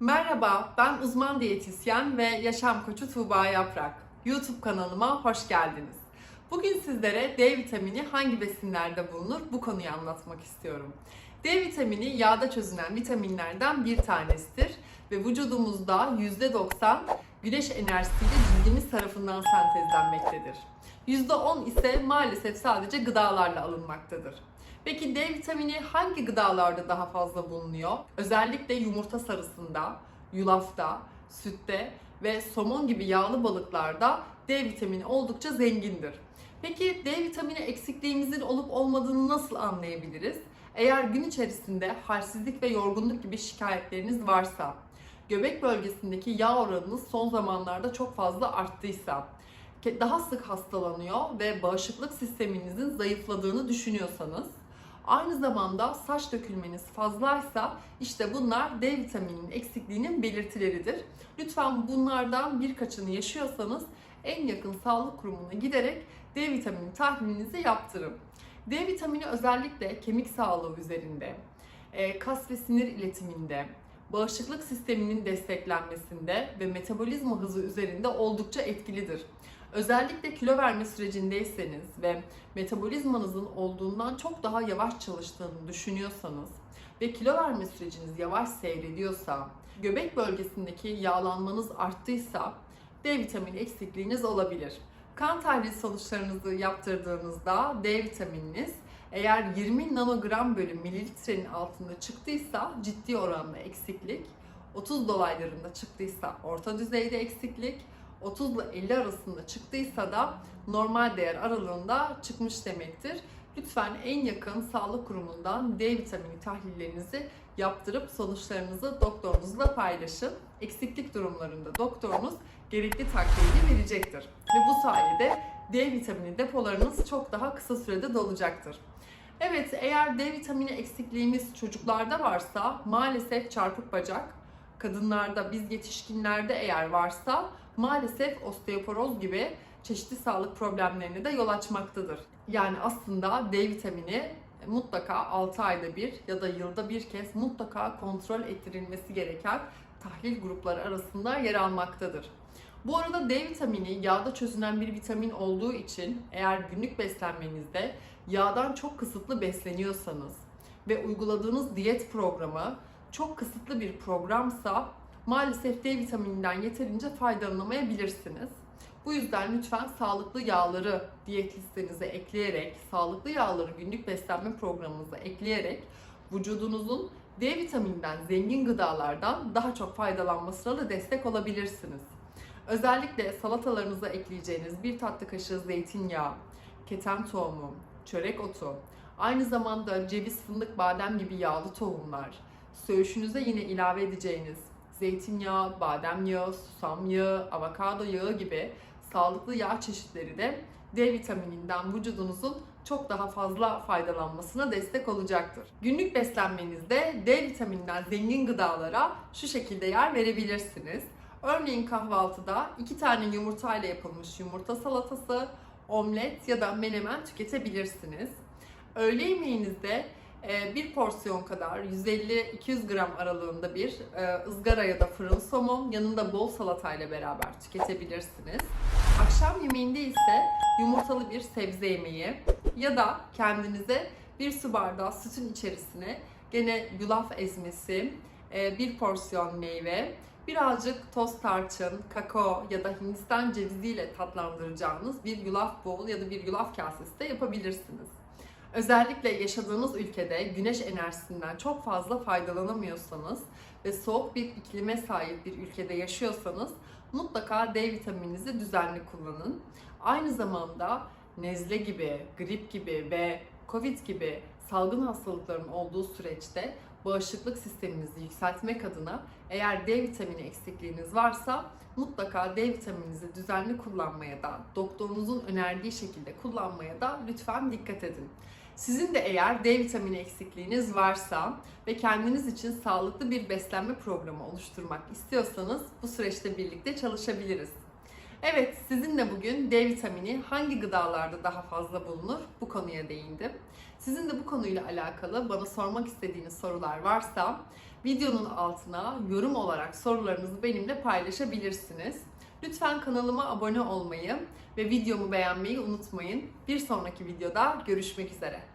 Merhaba, ben uzman diyetisyen ve yaşam koçu Tuğba Yaprak. YouTube kanalıma hoş geldiniz. Bugün sizlere D vitamini hangi besinlerde bulunur bu konuyu anlatmak istiyorum. D vitamini yağda çözünen vitaminlerden bir tanesidir ve vücudumuzda %90 güneş enerjisiyle cildimiz tarafından sentezlenmektedir. %10 ise maalesef sadece gıdalarla alınmaktadır. Peki D vitamini hangi gıdalarda daha fazla bulunuyor? Özellikle yumurta sarısında, yulafta, sütte ve somon gibi yağlı balıklarda D vitamini oldukça zengindir. Peki D vitamini eksikliğimizin olup olmadığını nasıl anlayabiliriz? Eğer gün içerisinde halsizlik ve yorgunluk gibi şikayetleriniz varsa, göbek bölgesindeki yağ oranınız son zamanlarda çok fazla arttıysa, daha sık hastalanıyor ve bağışıklık sisteminizin zayıfladığını düşünüyorsanız, Aynı zamanda saç dökülmeniz fazlaysa işte bunlar D vitamininin eksikliğinin belirtileridir. Lütfen bunlardan birkaçını yaşıyorsanız en yakın sağlık kurumuna giderek D vitamini tahlilinizi yaptırın. D vitamini özellikle kemik sağlığı üzerinde, e, kas ve sinir iletiminde, bağışıklık sisteminin desteklenmesinde ve metabolizma hızı üzerinde oldukça etkilidir. Özellikle kilo verme sürecindeyseniz ve metabolizmanızın olduğundan çok daha yavaş çalıştığını düşünüyorsanız ve kilo verme süreciniz yavaş seyrediyorsa, göbek bölgesindeki yağlanmanız arttıysa D vitamini eksikliğiniz olabilir. Kan tahlili sonuçlarınızı yaptırdığınızda D vitamininiz eğer 20 nanogram bölü mililitrenin altında çıktıysa ciddi oranda eksiklik, 30 dolaylarında çıktıysa orta düzeyde eksiklik, 30 ile 50 arasında çıktıysa da normal değer aralığında çıkmış demektir. Lütfen en yakın sağlık kurumundan D vitamini tahlillerinizi yaptırıp sonuçlarınızı doktorunuzla paylaşın. Eksiklik durumlarında doktorunuz gerekli takviyeyi verecektir. Ve bu sayede D vitamini depolarınız çok daha kısa sürede dolacaktır. Evet eğer D vitamini eksikliğimiz çocuklarda varsa maalesef çarpık bacak, kadınlarda biz yetişkinlerde eğer varsa maalesef osteoporoz gibi çeşitli sağlık problemlerine de yol açmaktadır. Yani aslında D vitamini mutlaka 6 ayda bir ya da yılda bir kez mutlaka kontrol ettirilmesi gereken tahlil grupları arasında yer almaktadır. Bu arada D vitamini yağda çözünen bir vitamin olduğu için eğer günlük beslenmenizde yağdan çok kısıtlı besleniyorsanız ve uyguladığınız diyet programı çok kısıtlı bir programsa maalesef D vitamininden yeterince faydalanamayabilirsiniz. Bu yüzden lütfen sağlıklı yağları diyet listenize ekleyerek, sağlıklı yağları günlük beslenme programınıza ekleyerek vücudunuzun D vitamininden zengin gıdalardan daha çok faydalanmasına da destek olabilirsiniz. Özellikle salatalarınıza ekleyeceğiniz bir tatlı kaşığı zeytinyağı, keten tohumu, çörek otu, aynı zamanda ceviz, fındık, badem gibi yağlı tohumlar, söğüşünüze yine ilave edeceğiniz zeytinyağı, badem yağı, susam yağı, avokado yağı gibi sağlıklı yağ çeşitleri de D vitamininden vücudunuzun çok daha fazla faydalanmasına destek olacaktır. Günlük beslenmenizde D vitamininden zengin gıdalara şu şekilde yer verebilirsiniz. Örneğin kahvaltıda iki tane yumurta ile yapılmış yumurta salatası, omlet ya da menemen tüketebilirsiniz. Öğle yemeğinizde e, bir porsiyon kadar 150-200 gram aralığında bir e, ızgara ya da fırın somon yanında bol salatayla beraber tüketebilirsiniz. Akşam yemeğinde ise yumurtalı bir sebze yemeği ya da kendinize bir su bardağı sütün içerisine gene yulaf ezmesi, e, bir porsiyon meyve, birazcık toz tarçın, kakao ya da Hindistan ceviziyle tatlandıracağınız bir yulaf bowl ya da bir yulaf kasesi de yapabilirsiniz. Özellikle yaşadığınız ülkede güneş enerjisinden çok fazla faydalanamıyorsanız ve soğuk bir iklime sahip bir ülkede yaşıyorsanız mutlaka D vitamininizi düzenli kullanın. Aynı zamanda nezle gibi, grip gibi ve Covid gibi salgın hastalıkların olduğu süreçte bağışıklık sisteminizi yükseltmek adına eğer D vitamini eksikliğiniz varsa mutlaka D vitamininizi düzenli kullanmaya da doktorunuzun önerdiği şekilde kullanmaya da lütfen dikkat edin. Sizin de eğer D vitamini eksikliğiniz varsa ve kendiniz için sağlıklı bir beslenme programı oluşturmak istiyorsanız bu süreçte birlikte çalışabiliriz. Evet, sizinle bugün D vitamini hangi gıdalarda daha fazla bulunur bu konuya değindim. Sizin de bu konuyla alakalı bana sormak istediğiniz sorular varsa videonun altına yorum olarak sorularınızı benimle paylaşabilirsiniz. Lütfen kanalıma abone olmayı ve videomu beğenmeyi unutmayın. Bir sonraki videoda görüşmek üzere.